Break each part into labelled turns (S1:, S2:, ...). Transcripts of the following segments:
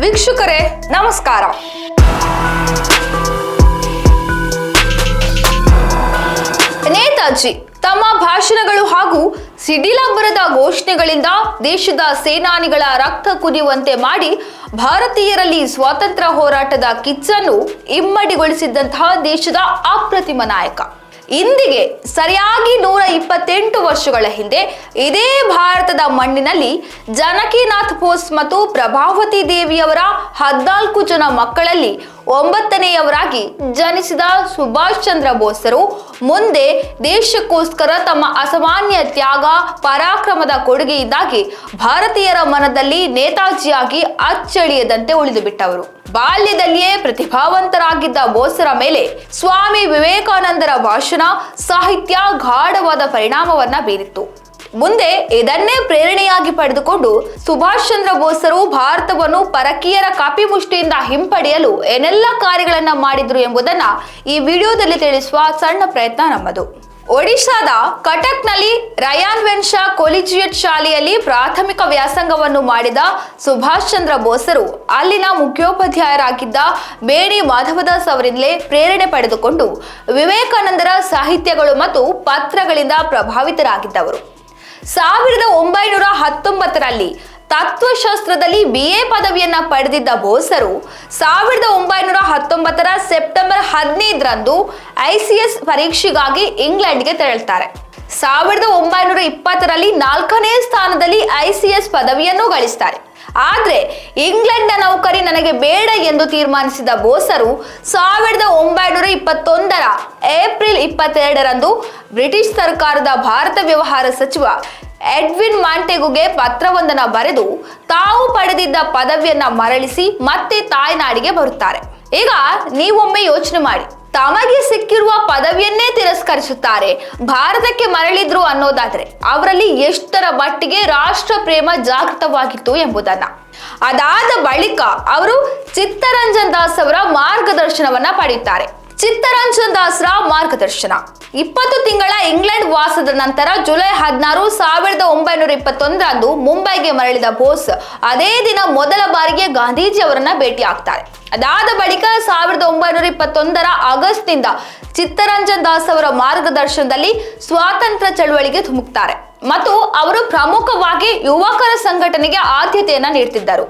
S1: ವೀಕ್ಷಕರೇ, ನಮಸ್ಕಾರ. ನೇತಾಜಿ, ತಮ್ಮ ಭಾಷಣಗಳು ಹಾಗೂ ಸಿಡಿಲಬ್ಬರದ ಘೋಷಣೆಗಳಿಂದ ದೇಶದ ಸೇನಾನಿಗಳ ರಕ್ತ ಕುದಿಯುವಂತೆ ಮಾಡಿ ಭಾರತೀಯರಲ್ಲಿ ಸ್ವಾತಂತ್ರ್ಯ ಹೋರಾಟದ ಕಿಚ್ಚನ್ನು ಇಮ್ಮಡಿಗೊಳಿಸಿದ್ದಂತಹ ದೇಶದ ಅಪ್ರತಿಮ ನಾಯಕ. ಇಂದಿಗೆ ಸರಿಯಾಗಿ ನೂರ ಇಪ್ಪತ್ತೆಂಟು ವರ್ಷಗಳ ಹಿಂದೆ ಇದೇ ಭಾರತದ ಮಣ್ಣಿನಲ್ಲಿ ಜಾನಕಿನಾಥ್ ಬೋಸ್ ಮತ್ತು ಪ್ರಭಾವತಿ ದೇವಿಯವರ ಹದಿನಾಲ್ಕು ಜನ ಮಕ್ಕಳಲ್ಲಿ ಒಂಬತ್ತನೆಯವರಾಗಿ ಜನಿಸಿದ ಸುಭಾಷ್ ಚಂದ್ರ ಬೋಸರು ಮುಂದೆ ದೇಶಕ್ಕೋಸ್ಕರ ತಮ್ಮ ಅಸಾಮಾನ್ಯ ತ್ಯಾಗ, ಪರಾಕ್ರಮದ ಕೊಡುಗೆಯಿಂದಾಗಿ ಭಾರತೀಯರ ಮನದಲ್ಲಿ ನೇತಾಜಿಯಾಗಿ ಅಚ್ಚಳಿಯದಂತೆ ಉಳಿದು ಬಿಟ್ಟವರು ಬಾಲ್ಯದಲ್ಲಿಯೇ ಪ್ರತಿಭಾವಂತರಾಗಿದ್ದ ಬೋಸರ ಮೇಲೆ ಸ್ವಾಮಿ ವಿವೇಕಾನಂದರ ಭಾಷಣ ಸಾಹಿತ್ಯ ಗಾಢವಾದ ಪರಿಣಾಮವನ್ನ ಬೀರಿತ್ತು. ಮುಂದೆ ಇದನ್ನೇ ಪ್ರೇರಣೆಯಾಗಿ ಪಡೆದುಕೊಂಡು ಸುಭಾಷ್ ಚಂದ್ರ ಬೋಸರು ಭಾರತವನ್ನು ಪರಕೀಯರ ಕಾಪಿಮುಷ್ಟಿಯಿಂದ ಹಿಂಪಡೆಯಲು ಏನೆಲ್ಲ ಕಾರ್ಯಗಳನ್ನ ಮಾಡಿದ್ರು ಎಂಬುದನ್ನ ಈ ವಿಡಿಯೋದಲ್ಲಿ ತಿಳಿಸುವ ಸಣ್ಣ ಪ್ರಯತ್ನ ನಮ್ಮದು. ಒಡಿಶಾದ ಕಟಕ್ನಲ್ಲಿ ರಯಾನ್ ವೆನ್ಶಾ ಕೊಲಿಜಿಯೇಟ್ ಶಾಲೆಯಲ್ಲಿ ಪ್ರಾಥಮಿಕ ವ್ಯಾಸಂಗವನ್ನು ಮಾಡಿದ ಸುಭಾಷ್ ಚಂದ್ರ ಬೋಸರು. ಅಲ್ಲಿನ ಮುಖ್ಯೋಪಾಧ್ಯಾಯರಾಗಿದ್ದ ಬೇಡಿ ಮಾಧವದಾಸ್ ಅವರಿಂದಲೇ ಪ್ರೇರಣೆ ಪಡೆದುಕೊಂಡು ವಿವೇಕಾನಂದರ ಸಾಹಿತ್ಯಗಳು ಮತ್ತು ಪತ್ರಗಳಿಂದ ಪ್ರಭಾವಿತರಾಗಿದ್ದವರು. ಸಾವಿರದ ಒಂಬೈನೂರ ಹತ್ತೊಂಬತ್ತರಲ್ಲಿ ತತ್ವಶಾಸ್ತ್ರದಲ್ಲಿ ಬಿ ಎ ಪದವಿಯನ್ನ ಪಡೆದಿದ್ದ ಬೋಸರು ಸಾವಿರದ ಒಂಬೈನೂರ ಹತ್ತೊಂಬತ್ತರ ಸೆಪ್ಟೆಂಬರ್ ಹದಿನೈದರಂದು ಐಸಿಎಸ್ ಪರೀಕ್ಷೆಗಾಗಿ ಇಂಗ್ಲೆಂಡ್ಗೆ ತೆರಳುತ್ತಾರೆ. ಸಾವಿರದ ಒಂಬೈನೂರ ಇಪ್ಪತ್ತರಲ್ಲಿ ನಾಲ್ಕನೇ ಸ್ಥಾನದಲ್ಲಿ ಐಸಿಎಸ್ ಪದವಿಯನ್ನು ಗಳಿಸ್ತಾರೆ. ಆದ್ರೆ ಇಂಗ್ಲೆಂಡ್ನ ನೌಕರಿ ನನಗೆ ಬೇಡ ಎಂದು ತೀರ್ಮಾನಿಸಿದ ಬೋಸರು ಸಾವಿರದ ಒಂಬೈನೂರ ಇಪ್ಪತ್ತೊಂದರ ಏಪ್ರಿಲ್ ಇಪ್ಪತ್ತೆರಡರಂದು ಬ್ರಿಟಿಷ್ ಸರ್ಕಾರದ ಭಾರತ ವ್ಯವಹಾರ ಸಚಿವ ಎಡ್ವಿನ್ ಮಾಂಟೆಗುಗೆ ಪತ್ರವೊಂದನ್ನು ಬರೆದು ತಾವು ಪಡೆದಿದ್ದ ಪದವಿಯನ್ನ ಮರಳಿಸಿ ಮತ್ತೆ ತಾಯ್ನಾಡಿಗೆ ಬರುತ್ತಾರೆ. ಈಗ ನೀವೊಮ್ಮೆ ಯೋಚನೆ ಮಾಡಿ. ತಮಗೆ ಸಿಕ್ಕಿರುವ ಪದವಿಯನ್ನೇ ತಿರಸ್ಕರಿಸುತ್ತಾರೆ. ಭಾರತಕ್ಕೆ ಮರಳಿದ್ರು ಅನ್ನೋದಾದ್ರೆ ಅವರಲ್ಲಿ ಎಷ್ಟರ ಮಟ್ಟಿಗೆ ರಾಷ್ಟ್ರ ಪ್ರೇಮ ಜಾಗೃತವಾಗಿತ್ತು ಎಂಬುದನ್ನ. ಅದಾದ ಬಳಿಕ ಅವರು ಚಿತ್ತರಂಜನ್ ದಾಸ್ ಅವರ ಮಾರ್ಗದರ್ಶನವನ್ನ ಪಡೆಯುತ್ತಾರೆ ಚಿತ್ತರಂಜನ್ ದಾಸ್ರ ಮಾರ್ಗದರ್ಶನ. ಇಪ್ಪತ್ತು ತಿಂಗಳ ಇಂಗ್ಲೆಂಡ್ ವಾಸದ ನಂತರ ಜುಲೈ ಹದಿನಾರು, ಸಾವಿರದ ಒಂಬೈನೂರ ಇಪ್ಪತ್ತೊಂದರಂದು ಮುಂಬೈಗೆ ಮರಳಿದ ಬೋಸ್ ಅದೇ ದಿನ ಮೊದಲ ಬಾರಿಗೆ ಗಾಂಧೀಜಿ ಅವರನ್ನ ಭೇಟಿ ಆಗ್ತಾರೆ ಅದಾದ ಬಳಿಕ ಸಾವಿರದ ಒಂಬೈನೂರ ಇಪ್ಪತ್ತೊಂದರ ಆಗಸ್ಟ್ನಿಂದ ಚಿತ್ತರಂಜನ್ ದಾಸ್ ಅವರ ಮಾರ್ಗದರ್ಶನದಲ್ಲಿ ಸ್ವಾತಂತ್ರ್ಯ ಚಳವಳಿಗೆ ಧುಮುಕ್ತಾರೆ. ಮತ್ತು ಅವರು ಪ್ರಮುಖವಾಗಿ ಯುವಕರ ಸಂಘಟನೆಗೆ ಆದ್ಯತೆಯನ್ನ ನೀಡ್ತಿದ್ದರು.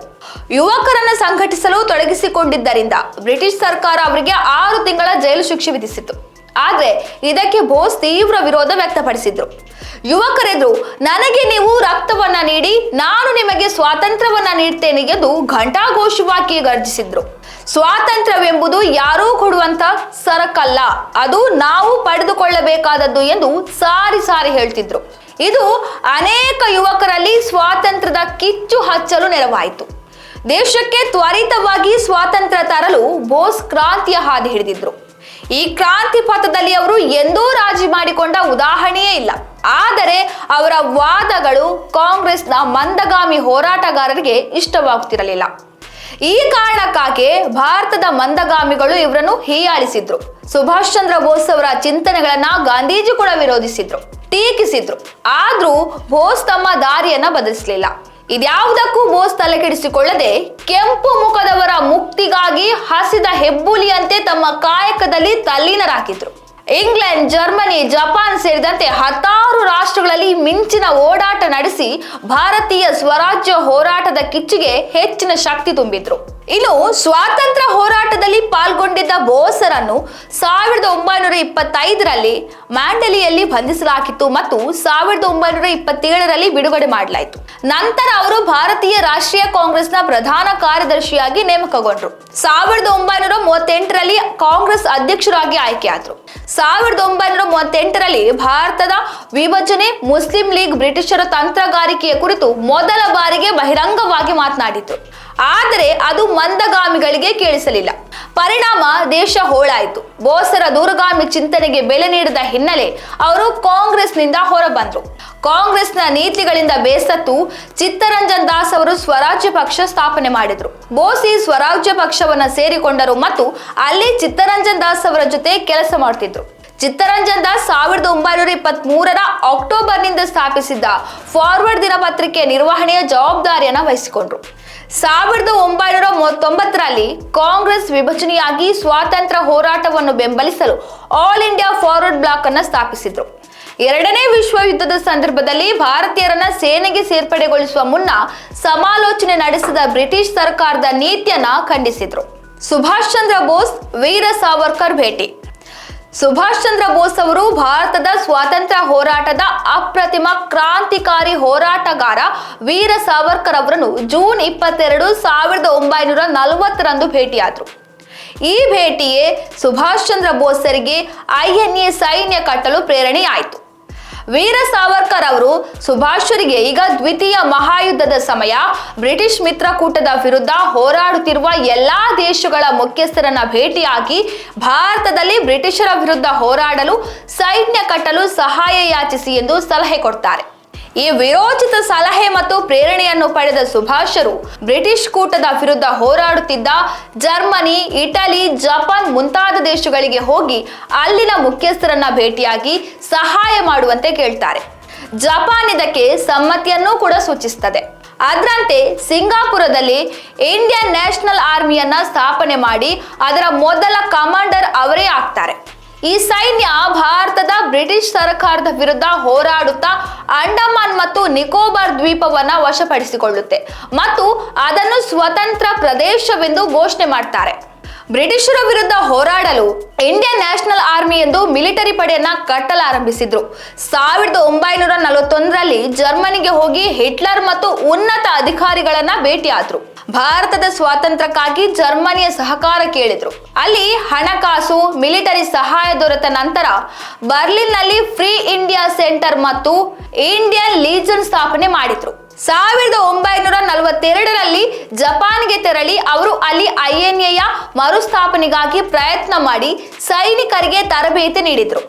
S1: ಯುವಕರನ್ನ ಸಂಘಟಿಸಲು ತೊಡಗಿಸಿಕೊಂಡಿದ್ದರಿಂದ ಬ್ರಿಟಿಷ್ ಸರ್ಕಾರ ಅವರಿಗೆ ಆರು ತಿಂಗಳ ಜೈಲು ಶಿಕ್ಷೆ ವಿಧಿಸಿತು ಆದ್ರೆ ಇದಕ್ಕೆ ಬೋಸ್ ತೀವ್ರ ವಿರೋಧ ವ್ಯಕ್ತಪಡಿಸಿದ್ರು. ಯುವಕರೆದುರು, ನನಗೆ ನೀವು ರಕ್ತವನ್ನ ನೀಡಿ, ನಾನು ನಿಮಗೆ ಸ್ವಾತಂತ್ರ್ಯವನ್ನ ನೀಡ್ತೇನೆ ಎಂದು ಘಂಟಾಘೋಷವಾಗಿ ಗರ್ಜಿಸಿದ್ರು. ಸ್ವಾತಂತ್ರ್ಯವೆಂಬುದು ಯಾರೂ ಕೊಡುವಂತ ಸರಕಲ್ಲ. ಅದು ನಾವು ಪಡೆದುಕೊಳ್ಳಬೇಕಾದದ್ದು ಎಂದು ಸಾರಿ ಸಾರಿ ಹೇಳ್ತಿದ್ರು. ಇದು ಅನೇಕ ಯುವಕರಲ್ಲಿ ಸ್ವಾತಂತ್ರ್ಯದ ಕಿಚ್ಚು ಹಚ್ಚಲು ನೆರವಾಯಿತು. ದೇಶಕ್ಕೆ ತ್ವರಿತವಾಗಿ ಸ್ವಾತಂತ್ರ್ಯ ತರಲು ಬೋಸ್ ಕ್ರಾಂತಿಯ ಹಾದಿ ಹಿಡಿದಿದ್ರು. ಈ ಕ್ರಾಂತಿ ಪಥದಲ್ಲಿ ಅವರು ಎಂದೂ ರಾಜಿ ಮಾಡಿಕೊಂಡ ಉದಾಹರಣೆಯೇ ಇಲ್ಲ. ಆದರೆ ಅವರ ವಾದಗಳು ಕಾಂಗ್ರೆಸ್ನ ಮಂದಗಾಮಿ ಹೋರಾಟಗಾರರಿಗೆ ಇಷ್ಟವಾಗುತ್ತಿರಲಿಲ್ಲ. ಈ ಕಾರಣಕ್ಕಾಗಿ ಭಾರತದ ಮಂದಗಾಮಿಗಳು ಇವರನ್ನು ಹೀಯಾಳಿಸಿದ್ರು. ಸುಭಾಷ್ ಚಂದ್ರ ಬೋಸ್ ಅವರ ಚಿಂತನೆಗಳನ್ನ ಗಾಂಧೀಜಿ ಕೂಡ ವಿರೋಧಿಸಿದ್ರು, ಟೀಕಿಸಿದ್ರು. ಆದ್ರೂ ಬೋಸ್ ತಮ್ಮ ದಾರಿಯನ್ನ ಬದಲಿಸಲಿಲ್ಲ. ಇದ್ಯಾವುದಕ್ಕೂ ಬೋಸ್ ತಲೆ ಕೆಡಿಸಿಕೊಳ್ಳದೆ ಕೆಂಪು ಮುಖದವರ ಮುಕ್ತಿಗಾಗಿ ಹಸಿದ ಹೆಬ್ಬುಲಿಯಂತೆ ತಮ್ಮ ಕಾಯಕದಲ್ಲಿ ತಲ್ಲೀನರಾಗಿದ್ರು. ಇಂಗ್ಲೆಂಡ್, ಜರ್ಮನಿ, ಜಪಾನ್ ಸೇರಿದಂತೆ ಹತ್ತಾರು ರಾಷ್ಟ್ರಗಳಲ್ಲಿ ಮಿಂಚಿನ ಓಡಾಟ ನಡೆಸಿ ಭಾರತೀಯ ಸ್ವರಾಜ್ಯ ಹೋರಾಟದ ಕಿಚ್ಚಿಗೆ ಹೆಚ್ಚಿನ ಶಕ್ತಿ ತುಂಬಿದ್ರು. ಇನ್ನು ಸ್ವಾತಂತ್ರ್ಯ ಹೋರಾಟದಲ್ಲಿ ಪಾಲ್ಗೊಂಡಿದ್ದ ಬೋಸರನ್ನು ಸಾವಿರದ ಒಂಬೈನೂರ ಇಪ್ಪತ್ತೈದರಲ್ಲಿ ಮ್ಯಾಂಡಲಿಯಲ್ಲಿ ಬಂಧಿಸಲಾಗಿತ್ತು ಮತ್ತು ಸಾವಿರದ ಒಂಬೈನೂರ ಇಪ್ಪತ್ತೇಳರಲ್ಲಿ ಬಿಡುಗಡೆ ಮಾಡಲಾಯಿತು. ನಂತರ ಅವರು ಭಾರತೀಯ ರಾಷ್ಟ್ರೀಯ ಕಾಂಗ್ರೆಸ್ನ ಪ್ರಧಾನ ಕಾರ್ಯದರ್ಶಿಯಾಗಿ ನೇಮಕಗೊಂಡ್ರು. ಸಾವಿರದ ಒಂಬೈನೂರ ಮೂವತ್ತೆಂಟರಲ್ಲಿ ಕಾಂಗ್ರೆಸ್ ಅಧ್ಯಕ್ಷರಾಗಿ ಆಯ್ಕೆಯಾದರು. ಸಾವಿರದ ಒಂಬೈನೂರ ಮೂವತ್ತೆಂಟರಲ್ಲಿ ಭಾರತದ ವಿಭಜನೆ, ಮುಸ್ಲಿಂ ಲೀಗ್ ಬ್ರಿಟಿಷರ ತಂತ್ರಗಾರಿಕೆಯ ಕುರಿತು ಮೊದಲ ಬಾರಿಗೆ ಬಹಿರಂಗವಾಗಿ ಮಾತನಾಡಿತು ಆದರೆ ಅದು ಮಂದಗಾಮಿಗಳಿಗೆ ಕೇಳಿಸಲಿಲ್ಲ. ಪರಿಣಾಮ ದೇಶ ಹೋಳಾಯಿತು. ಬೋಸರ ದೂರಗಾಮಿ ಚಿಂತನೆಗೆ ಬೆಲೆ ನೀಡಿದ ಹಿನ್ನೆಲೆ ಅವರು ಕಾಂಗ್ರೆಸ್ನಿಂದ ಹೊರಬಂದರು. ಕಾಂಗ್ರೆಸ್ನ ನೀತಿಗಳಿಂದ ಬೇಸತ್ತು ಚಿತ್ತರಂಜನ್ ದಾಸ್ ಅವರು ಸ್ವರಾಜ್ಯ ಪಕ್ಷ ಸ್ಥಾಪನೆ ಮಾಡಿದ್ರು. ಬೋಸಿ ಸ್ವರಾಜ್ಯ ಪಕ್ಷವನ್ನ ಸೇರಿಕೊಂಡರು ಮತ್ತು ಅಲ್ಲಿ ಚಿತ್ತರಂಜನ್ ದಾಸ್ ಅವರ ಜೊತೆ ಕೆಲಸ ಮಾಡ್ತಿದ್ರು. ಚಿತ್ತರಂಜನ್ ದಾಸ್ ಸಾವಿರದ ಒಂಬೈನೂರ ಇಪ್ಪತ್ತ್ ಮೂರರ ಅಕ್ಟೋಬರ್ನಿಂದ ಸ್ಥಾಪಿಸಿದ್ದ ಫಾರ್ವರ್ಡ್ ದಿನಪತ್ರಿಕೆ ನಿರ್ವಹಣೆಯ ಜವಾಬ್ದಾರಿಯನ್ನು ವಹಿಸಿಕೊಂಡ್ರು. ಸಾವಿರದ ಒಂಬೈನೂರ ಮೂವತ್ತೊಂಬತ್ತರಲ್ಲಿ ಕಾಂಗ್ರೆಸ್ ವಿಭಜನೆಯಾಗಿ ಸ್ವಾತಂತ್ರ್ಯ ಹೋರಾಟವನ್ನು ಬೆಂಬಲಿಸಲು ಆಲ್ ಇಂಡಿಯಾ ಫಾರ್ವರ್ಡ್ ಬ್ಲಾಕ್ ಅನ್ನು ಸ್ಥಾಪಿಸಿದ್ರು. ಎರಡನೇ ವಿಶ್ವ ಯುದ್ಧದ ಸಂದರ್ಭದಲ್ಲಿ ಭಾರತೀಯರನ್ನ ಸೇನೆಗೆ ಸೇರ್ಪಡೆಗೊಳಿಸುವ ಮುನ್ನ ಸಮಾಲೋಚನೆ ನಡೆಸಿದ ಬ್ರಿಟಿಷ್ ಸರ್ಕಾರದ ನೀತಿಯನ್ನ ಖಂಡಿಸಿದ್ರು. ಸುಭಾಷ್ ಚಂದ್ರ ಬೋಸ್, ವೀರ ಸಾವರ್ಕರ್ ಭೇಟಿ. ಸುಭಾಷ್ ಚಂದ್ರ ಬೋಸ್ ಅವರು ಭಾರತದ ಸ್ವಾತಂತ್ರ್ಯ ಹೋರಾಟದ ಅಪ್ರತಿಮ ಕ್ರಾಂತಿಕಾರಿ ಹೋರಾಟಗಾರ ವೀರ ಸಾವರ್ಕರ್ ಅವರನ್ನು ಜೂನ್ ಇಪ್ಪತ್ತೆರಡು ಸಾವಿರದ ಒಂಬೈನೂರ ನಲವತ್ತರಂದು ಭೇಟಿಯಾದರು. ಈ ಭೇಟಿಯೇ ಸುಭಾಷ್ ಚಂದ್ರ ಬೋಸರಿಗೆ ಐಎನ್ಎ ಸೈನ್ಯ ಕಟ್ಟಲು ಪ್ರೇರಣೆಯಾಯಿತು. ವೀರ ಸಾವರ್ಕರ್ ಅವರು ಸುಭಾಷರಿಗೆ ಈಗ ದ್ವಿತೀಯ ಮಹಾಯುದ್ಧದ ಸಮಯ. ಬ್ರಿಟಿಷ್ ಮಿತ್ರಕೂಟದ ವಿರುದ್ಧ ಹೋರಾಡುತ್ತಿರುವ ಎಲ್ಲಾ ದೇಶಗಳ ಮುಖ್ಯಸ್ಥರನ್ನ ಭೇಟಿಯಾಗಿ ಭಾರತದಲ್ಲಿ ಬ್ರಿಟಿಷರ ವಿರುದ್ಧ ಹೋರಾಡಲು ಸೈನ್ಯ ಕಟ್ಟಲು ಸಹಾಯ ಯಾಚಿಸಿ ಎಂದು ಸಲಹೆ ಕೊಡ್ತಾರೆ. ಈ ವಿರೋಚಿತ ಸಲಹೆ ಮತ್ತು ಪ್ರೇರಣೆಯನ್ನು ಪಡೆದ ಸುಭಾಷರು ಬ್ರಿಟಿಷ್ ಕೂಟದ ವಿರುದ್ಧ ಹೋರಾಡುತ್ತಿದ್ದ ಜರ್ಮನಿ, ಇಟಲಿ, ಜಪಾನ್ ಮುಂತಾದ ದೇಶಗಳಿಗೆ ಹೋಗಿ ಅಲ್ಲಿನ ಮುಖ್ಯಸ್ಥರನ್ನ ಭೇಟಿಯಾಗಿ ಸಹಾಯ ಮಾಡುವಂತೆ ಕೇಳ್ತಾರೆ. ಜಪಾನ್ ಇದಕ್ಕೆ ಸಮ್ಮತಿಯನ್ನು ಕೂಡ ಸೂಚಿಸುತ್ತದೆ. ಅದರಂತೆ ಸಿಂಗಾಪುರದಲ್ಲಿ ಇಂಡಿಯನ್ ನ್ಯಾಷನಲ್ ಆರ್ಮಿಯನ್ನ ಸ್ಥಾಪನೆ ಮಾಡಿ ಅದರ ಮೊದಲ ಕಮಾಂಡರ್ ಅವರೇ ಆಗ್ತಾರೆ. ಈ ಸೈನ್ಯ ಭಾರತದ ಬ್ರಿಟಿಷ್ ಸರ್ಕಾರದ ವಿರುದ್ಧ ಹೋರಾಡುತ್ತಾ ಅಂಡಮಾನ್ ಮತ್ತು ನಿಕೋಬಾರ್ ದ್ವೀಪವನ್ನ ವಶಪಡಿಸಿಕೊಳ್ಳುತ್ತೆ ಮತ್ತು ಅದನ್ನು ಸ್ವತಂತ್ರ ಪ್ರದೇಶವೆಂದು ಘೋಷಣೆ ಮಾಡ್ತಾರೆ. ಬ್ರಿಟಿಷರ ವಿರುದ್ಧ ಹೋರಾಡಲು ಇಂಡಿಯನ್ ನ್ಯಾಷನಲ್ ಆರ್ಮಿ ಎಂದು ಮಿಲಿಟರಿ ಪಡೆಯನ್ನ ಕಟ್ಟಲಾರಂಭಿಸಿದ್ರು. ಸಾವಿರದ ಒಂಬೈನೂರ ನಲವತ್ತೊಂದರಲ್ಲಿ ಜರ್ಮನಿಗೆ ಹೋಗಿ ಹಿಟ್ಲರ್ ಮತ್ತು ಉನ್ನತ ಅಧಿಕಾರಿಗಳನ್ನ ಭೇಟಿಯಾದ್ರು. ಭಾರತದ ಸ್ವಾತಂತ್ರ್ಯಕ್ಕಾಗಿ ಜರ್ಮನಿಯ ಸಹಕಾರ ಕೇಳಿದ್ರು. ಅಲ್ಲಿ ಹಣಕಾಸು, ಮಿಲಿಟರಿ ಸಹಾಯ ದೊರೆತ ನಂತರ ಬರ್ಲಿನ್ನಲ್ಲಿ ಫ್ರೀ ಇಂಡಿಯಾ ಸೆಂಟರ್ ಮತ್ತು ಇಂಡಿಯನ್ ಲೀಜನ್ ಸ್ಥಾಪನೆ ಮಾಡಿದ್ರು. ಸಾವಿರದ ಒಂಬೈನೂರ ನಲವತ್ತೆರಡರಲ್ಲಿ ಜಪಾನ್ಗೆ ತೆರಳಿ ಅವರು ಅಲ್ಲಿ ಐಎನ್ಎಯ ಮರುಸ್ಥಾಪನೆಗಾಗಿ ಪ್ರಯತ್ನ ಮಾಡಿ ಸೈನಿಕರಿಗೆ ತರಬೇತಿ ನೀಡಿದ್ರು.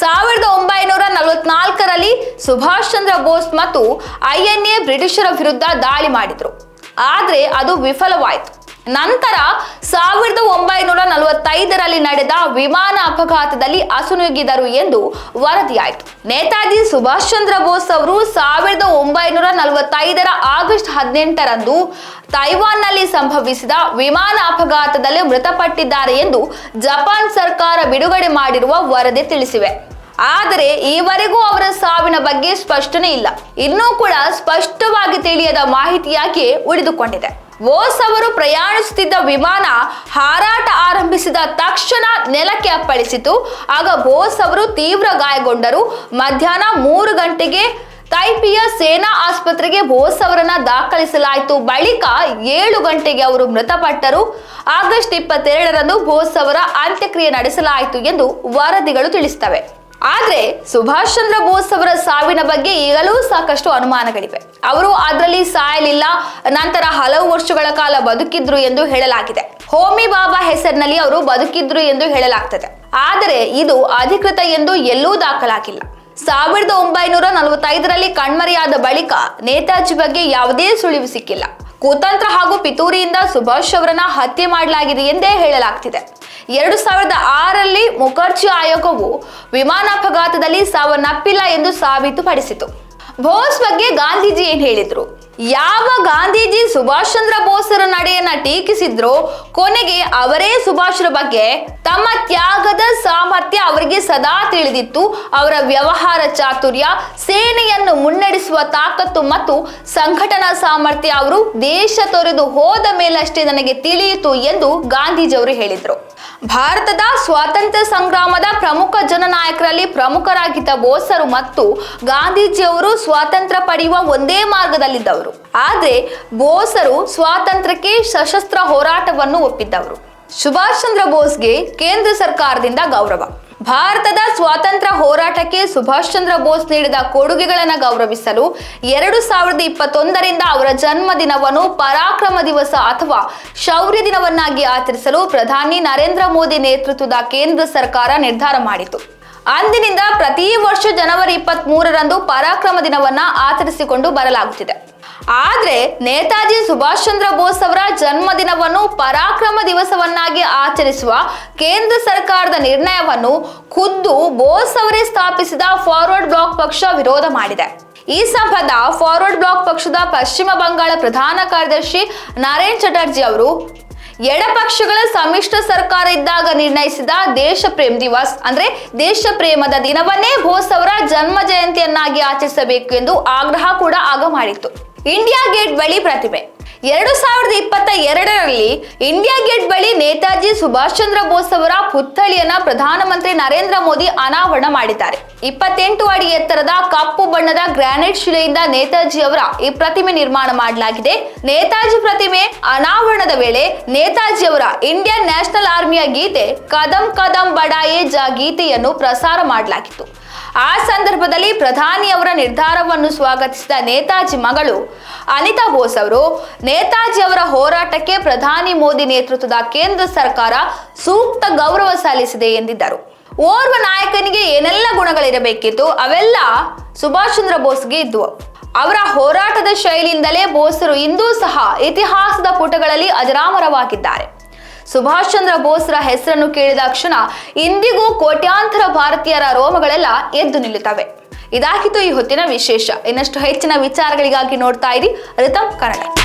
S1: ಸಾವಿರದ ಒಂಬೈನೂರ ನಲವತ್ನಾಲ್ಕರಲ್ಲಿ ಸುಭಾಷ್ ಚಂದ್ರ ಬೋಸ್ ಮತ್ತು ಐಎನ್ಎ ಬ್ರಿಟಿಷರ ವಿರುದ್ಧ ದಾಳಿ ಮಾಡಿದ್ರು. ಆದ್ರೆ ಅದು ವಿಫಲವಾಯಿತು. ನಂತರ ಸಾವಿರದ ಒಂಬೈನೂರ ನಲವತ್ತೈದರಲ್ಲಿ ನಡೆದ ವಿಮಾನ ಅಪಘಾತದಲ್ಲಿ ಅಸುನೀಗಿದರು ಎಂದು ವರದಿಯಾಯಿತು. ನೇತಾಜಿ ಸುಭಾಷ್ ಚಂದ್ರ ಬೋಸ್ ಅವರು ಸಾವಿರದ ಒಂಬೈನೂರ ನಲವತ್ತೈದರ ಆಗಸ್ಟ್ ಹದಿನೆಂಟರಂದು ತೈವಾನ್ನಲ್ಲಿ ಸಂಭವಿಸಿದ ವಿಮಾನ ಅಪಘಾತದಲ್ಲಿ ಮೃತಪಟ್ಟಿದ್ದಾರೆ ಎಂದು ಜಪಾನ್ ಸರ್ಕಾರ ಬಿಡುಗಡೆ ಮಾಡಿರುವ ವರದಿ ತಿಳಿಸಿವೆ. ಆದರೆ ಈವರೆಗೂ ಅವರ ಸಾವಿನ ಬಗ್ಗೆ ಸ್ಪಷ್ಟನೆ ಇಲ್ಲ. ಇನ್ನೂ ಕೂಡ ಸ್ಪಷ್ಟವಾಗಿ ತಿಳಿಯದ ಮಾಹಿತಿಯಾಗಿ ಉಳಿದುಕೊಂಡಿದೆ. ಬೋಸ್ ಅವರು ಪ್ರಯಾಣಿಸುತ್ತಿದ್ದ ವಿಮಾನ ಹಾರಾಟ ಆರಂಭಿಸಿದ ತಕ್ಷಣ ನೆಲಕ್ಕೆ ಅಪ್ಪಳಿಸಿತು. ಆಗ ಬೋಸ್ ಅವರು ತೀವ್ರ ಗಾಯಗೊಂಡರು. ಮಧ್ಯಾಹ್ನ ಮೂರು ಗಂಟೆಗೆ ತೈಪಿಯ ಸೇನಾ ಆಸ್ಪತ್ರೆಗೆ ಬೋಸ್ ಅವರನ್ನ ದಾಖಲಿಸಲಾಯಿತು. ಬಳಿಕ ಏಳು ಗಂಟೆಗೆ ಅವರು ಮೃತಪಟ್ಟರು. ಆಗಸ್ಟ್ ಇಪ್ಪತ್ತೆರಡರಂದು ಬೋಸ್ ಅವರ ಅಂತ್ಯಕ್ರಿಯೆ ನಡೆಸಲಾಯಿತು ಎಂದು ವರದಿಗಳು ತಿಳಿಸ್ತವೆ ಆದ್ರೆ ಸುಭಾಷ್ ಚಂದ್ರ ಬೋಸ್ ಅವರ ಸಾವಿನ ಬಗ್ಗೆ ಈಗಲೂ ಸಾಕಷ್ಟು ಅನುಮಾನಗಳಿವೆ. ಅವರು ಅದರಲ್ಲಿ ಸಾಯಲಿಲ್ಲ, ನಂತರ ಹಲವು ವರ್ಷಗಳ ಕಾಲ ಬದುಕಿದ್ರು ಎಂದು ಹೇಳಲಾಗಿದೆ. ಹೋಮಿ ಬಾಬಾ ಹೆಸರಿನಲ್ಲಿ ಅವರು ಬದುಕಿದ್ರು ಎಂದು ಹೇಳಲಾಗ್ತದೆ. ಆದರೆ ಇದು ಅಧಿಕೃತ ಎಂದು ಎಲ್ಲೂ ದಾಖಲಾಗಿಲ್ಲ. ಸಾವಿರದ ಒಂಬೈನೂರ ನಲವತ್ತೈದರಲ್ಲಿ ಕಣ್ಮರೆಯಾದ ಬಳಿಕ ನೇತಾಜಿ ಬಗ್ಗೆ ಯಾವುದೇ ಸುಳಿವು ಸಿಕ್ಕಿಲ್ಲ. ಕುತಂತ್ರ ಹಾಗೂ ಪಿತೂರಿಯಿಂದ ಸುಭಾಷ್ ಅವರನ್ನ ಹತ್ಯೆ ಮಾಡಲಾಗಿದೆ ಎಂದೇ ಹೇಳಲಾಗ್ತಿದೆ. ಎರಡು ಸಾವಿರದ ಆರರಲ್ಲಿ ಮುಖರ್ಜಿ ಆಯೋಗವು ವಿಮಾನ ಅಪಘಾತದಲ್ಲಿ ಸಾವನ್ನಪ್ಪಿಲ್ಲ ಎಂದು ಸಾಬೀತುಪಡಿಸಿತು. ಬೋಸ್ ಬಗ್ಗೆ ಗಾಂಧೀಜಿ ಏನ್ ಹೇಳಿದ್ರು? ಯಾವ ಗಾಂಧೀಜಿ ಸುಭಾಷ್ ಚಂದ್ರ ಬೋಸರ ನಡೆಯನ್ನ ಟೀಕಿಸಿದ್ರು, ಕೊನೆಗೆ ಅವರೇ ಸುಭಾಷ್ರ ಬಗ್ಗೆ ತಮ್ಮ ತ್ಯಾಗದ ಸಾಮರ್ಥ್ಯ ಅವರಿಗೆ ಸದಾ ತಿಳಿದಿತ್ತು. ಅವರ ವ್ಯವಹಾರ ಚಾತುರ್ಯ, ಸೇನೆಯನ್ನು ಮುನ್ನಡೆಸುವ ತಾಕತ್ತು ಮತ್ತು ಸಂಘಟನಾ ಸಾಮರ್ಥ್ಯ ಅವರು ದೇಶ ತೊರೆದು ಹೋದ ಮೇಲಷ್ಟೇ ನನಗೆ ತಿಳಿಯಿತು ಎಂದು ಗಾಂಧೀಜಿಯವರು ಹೇಳಿದರು. ಭಾರತದ ಸ್ವಾತಂತ್ರ್ಯ ಸಂಗ್ರಾಮದ ಪ್ರಮುಖ ಜನನಾಯಕರಲ್ಲಿ ಪ್ರಮುಖರಾಗಿದ್ದ ಬೋಸರು ಮತ್ತು ಗಾಂಧೀಜಿಯವರು ಸ್ವಾತಂತ್ರ್ಯ ಪಡೆಯುವ ಒಂದೇ ಮಾರ್ಗದಲ್ಲಿದ್ದವರು. ಆದರೆ ಬೋಸರು ಸ್ವಾತಂತ್ರ್ಯಕ್ಕೆ ಸಶಸ್ತ್ರ ಹೋರಾಟವನ್ನು ಒಪ್ಪಿದ್ದವರು. ಸುಭಾಷ್ ಚಂದ್ರ ಬೋಸ್ಗೆ ಕೇಂದ್ರ ಸರ್ಕಾರದಿಂದ ಗೌರವ. ಭಾರತದ ಸ್ವಾತಂತ್ರ್ಯ ಹೋರಾಟಕ್ಕೆ ಸುಭಾಷ್ ಚಂದ್ರ ಬೋಸ್ ನೀಡಿದ ಕೊಡುಗೆಗಳನ್ನು ಗೌರವಿಸಲು ಎರಡು ಸಾವಿರದ ಇಪ್ಪತ್ತೊಂದರಿಂದ ಅವರ ಜನ್ಮದಿನವನ್ನು ಪರಾಕ್ರಮ ದಿವಸ ಅಥವಾ ಶೌರ್ಯ ದಿನವನ್ನಾಗಿ ಆಚರಿಸಲು ಪ್ರಧಾನಿ ನರೇಂದ್ರ ಮೋದಿ ನೇತೃತ್ವದ ಕೇಂದ್ರ ಸರ್ಕಾರ ನಿರ್ಧಾರ ಮಾಡಿತು. ಅಂದಿನಿಂದ ಪ್ರತಿ ವರ್ಷ ಜನವರಿ ಇಪ್ಪತ್ತ್ ಮೂರರಂದು ಪರಾಕ್ರಮ ದಿನವನ್ನ ಆಚರಿಸಿಕೊಂಡು ಬರಲಾಗುತ್ತಿದೆ. ಆದ್ರೆ ನೇತಾಜಿ ಸುಭಾಷ್ ಚಂದ್ರ ಬೋಸ್ ಅವರ ಜನ್ಮದಿನವನ್ನು ಪರಾಕ್ರಮ ದಿವಸವನ್ನಾಗಿ ಆಚರಿಸುವ ಕೇಂದ್ರ ಸರ್ಕಾರದ ನಿರ್ಣಯವನ್ನು ಖುದ್ದು ಬೋಸ್ ಅವರೇ ಸ್ಥಾಪಿಸಿದ ಫಾರ್ವರ್ಡ್ ಬ್ಲಾಕ್ ಪಕ್ಷ ವಿರೋಧ ಮಾಡಿದೆ. ಈ ಸಂಬಂಧ ಫಾರ್ವರ್ಡ್ ಬ್ಲಾಕ್ ಪಕ್ಷದ ಪಶ್ಚಿಮ ಬಂಗಾಳ ಪ್ರಧಾನ ಕಾರ್ಯದರ್ಶಿ ನಾರಾಯಣ್ ಚಟರ್ಜಿ ಅವರು ಎಡಪಕ್ಷಗಳ ಸಮ್ಮಿಶ್ರ ಸರ್ಕಾರ ಇದ್ದಾಗ ನಿರ್ಣಯಿಸಿದ ದೇಶ ಪ್ರೇಮ್ ದಿವಸ್. ಅಂದ್ರೆ ದೇಶ ಪ್ರೇಮದ ದಿನವನ್ನೇ ಬೋಸ್ ಅವರ ಜನ್ಮ ಜಯಂತಿಯನ್ನಾಗಿ ಆಚರಿಸಬೇಕು ಎಂದು ಆಗ್ರಹ ಕೂಡ ಆಗ ಮಾಡಿತ್ತು ಇಂಡಿಯಾ ಗೇಟ್ ಬಳಿ ಪ್ರತಿಮೆ ಎರಡು ಸಾವಿರದ ಇಪ್ಪತ್ತ ಎರಡರಲ್ಲಿ ಇಂಡಿಯಾ ಗೇಟ್ ಬಳಿ ನೇತಾಜಿ ಸುಭಾಷ್ ಚಂದ್ರ ಬೋಸ್ ಅವರ ಪುತ್ಥಳಿಯನ್ನ ಪ್ರಧಾನಮಂತ್ರಿ ನರೇಂದ್ರ ಮೋದಿ ಅನಾವರಣ ಮಾಡಿದ್ದಾರೆ. ಇಪ್ಪತ್ತೆಂಟು ಅಡಿ ಎತ್ತರದ ಕಪ್ಪು ಬಣ್ಣದ ಗ್ರಾನೈಟ್ ಶಿಲೆಯಿಂದ ನೇತಾಜಿ ಅವರ ಈ ಪ್ರತಿಮೆ ನಿರ್ಮಾಣ ಮಾಡಲಾಗಿದೆ. ನೇತಾಜಿ ಪ್ರತಿಮೆ ಅನಾವರಣದ ವೇಳೆ ನೇತಾಜಿ ಅವರ ಇಂಡಿಯನ್ ನ್ಯಾಷನಲ್ ಆರ್ಮಿಯ ಗೀತೆ ಕದಂ ಕದಂ ಬಡಾಯೇ ಜಾ ಗೀತೆಯನ್ನು ಪ್ರಸಾರ ಮಾಡಲಾಗಿತ್ತು. ಆ ಸಂದರ್ಭದಲ್ಲಿ ಪ್ರಧಾನಿಯವರ ನಿರ್ಧಾರವನ್ನು ಸ್ವಾಗತಿಸಿದ ನೇತಾಜಿ ಮಗಳು ಅನಿತಾ ಬೋಸ್ ಅವರು, ನೇತಾಜಿ ಅವರ ಹೋರಾಟಕ್ಕೆ ಪ್ರಧಾನಿ ಮೋದಿ ನೇತೃತ್ವದ ಕೇಂದ್ರ ಸರ್ಕಾರ ಸೂಕ್ತ ಗೌರವ ಸಲ್ಲಿಸಿದೆ ಎಂದಿದ್ದರು. ಓರ್ವ ನಾಯಕನಿಗೆ ಏನೆಲ್ಲ ಗುಣಗಳಿರಬೇಕಿತ್ತು ಅವೆಲ್ಲ ಸುಭಾಷ್ ಚಂದ್ರ ಬೋಸ್ಗೆ ಇದ್ವು. ಅವರ ಹೋರಾಟದ ಶೈಲಿಯಿಂದಲೇ ಬೋಸರು ಇಂದೂ ಸಹ ಇತಿಹಾಸದ ಪುಟಗಳಲ್ಲಿ ಅಜರಾಮರವಾಗಿದ್ದಾರೆ. ಸುಭಾಷ್ ಚಂದ್ರ ಬೋಸ್ರ ಹೆಸರನ್ನು ಕೇಳಿದ ಕ್ಷಣ ಇಂದಿಗೂ ಕೋಟ್ಯಾಂತರ ಭಾರತೀಯರ ರೋಮಗಳೆಲ್ಲ ಎದ್ದು ನಿಲ್ಲುತ್ತವೆ. ಇದಾಗಿತ್ತು ಈ ಹೊತ್ತಿನ ವಿಶೇಷ. ಇನ್ನಷ್ಟು ಹೆಚ್ಚಿನ ವಿಚಾರಗಳಿಗಾಗಿ ನೋಡ್ತಾ ಇರಿ ರಿತಮ್ ಕನ್ನಡ.